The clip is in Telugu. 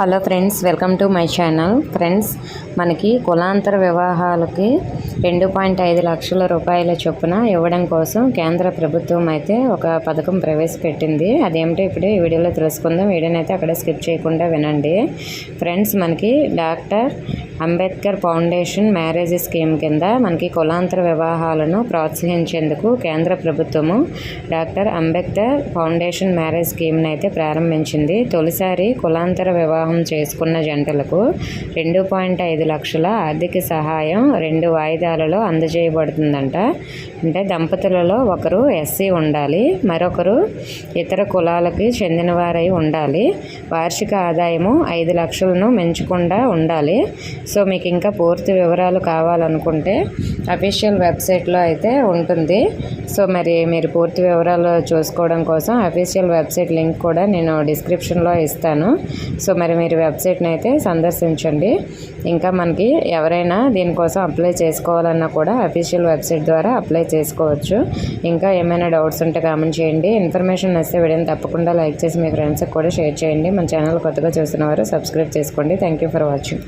Hello friends welcome to my channel. Friends మనకి కులాంతర వివాహాలకి రెండు పాయింట్ ఐదు లక్షల రూపాయల చొప్పున ఇవ్వడం కోసం కేంద్ర ప్రభుత్వం అయితే ఒక పథకం ప్రవేశపెట్టింది. అదేమిటో ఇప్పుడు ఈ వీడియోలో తెలుసుకుందాం. వీడియోని అయితే అక్కడ స్కిప్ చేయకుండా వినండి. ఫ్రెండ్స్ మనకి doctor Ambedkar foundation marriage scheme కింద మనకి కులాంతర వివాహాలను ప్రోత్సహించేందుకు కేంద్ర ప్రభుత్వము డాక్టర్ అంబేద్కర్ ఫౌండేషన్ మ్యారేజ్ స్కీమ్ని అయితే ప్రారంభించింది. తొలిసారి కులాంతర వివాహం చేసుకున్న జంటలకు రెండు పాయింట్ ఐదు లక్షల ఆర్థిక సహాయం రెండు వాయిదాలలో అందజేయబడుతుందంట. అంటే దంపతులలో ఒకరు ఎస్సీ ఉండాలి మరొకరు ఇతర కులాలకి చెందినవారై ఉండాలి. వార్షిక ఆదాయము ఐదు లక్షలను మించకుండా ఉండాలి. సో మీకు ఇంకా పూర్తి వివరాలు కావాలనుకుంటే అఫీషియల్ వెబ్సైట్లో అయితే ఉంటుంది. సో మరి మీరు పూర్తి వివరాలు చూసుకోవడం కోసం అఫీషియల్ వెబ్సైట్ లింక్ కూడా నేను డిస్క్రిప్షన్లో ఇస్తాను. సో మరి మీరు వెబ్సైట్ని అయితే సందర్శించండి. ఇంకా మనకి ఎవరైనా దీనికోసం అప్లై చేసుకోవాలన్నా కూడా అఫీషియల్ వెబ్సైట్ ద్వారా అప్లై చేసుకోవచ్చు. ఇంకా ఏమైనా డౌట్స్ ఉంటే కామెంట్ చేయండి. ఇన్ఫర్మేషన్ వస్తే వీడియోని తప్పకుండా లైక్ చేసి మీ ఫ్రెండ్స్కి కూడా షేర్ చేయండి. మన ఛానల్ కొత్తగా చూసిన వారు సబ్స్క్రైబ్ చేసుకోండి. Thank you for watching.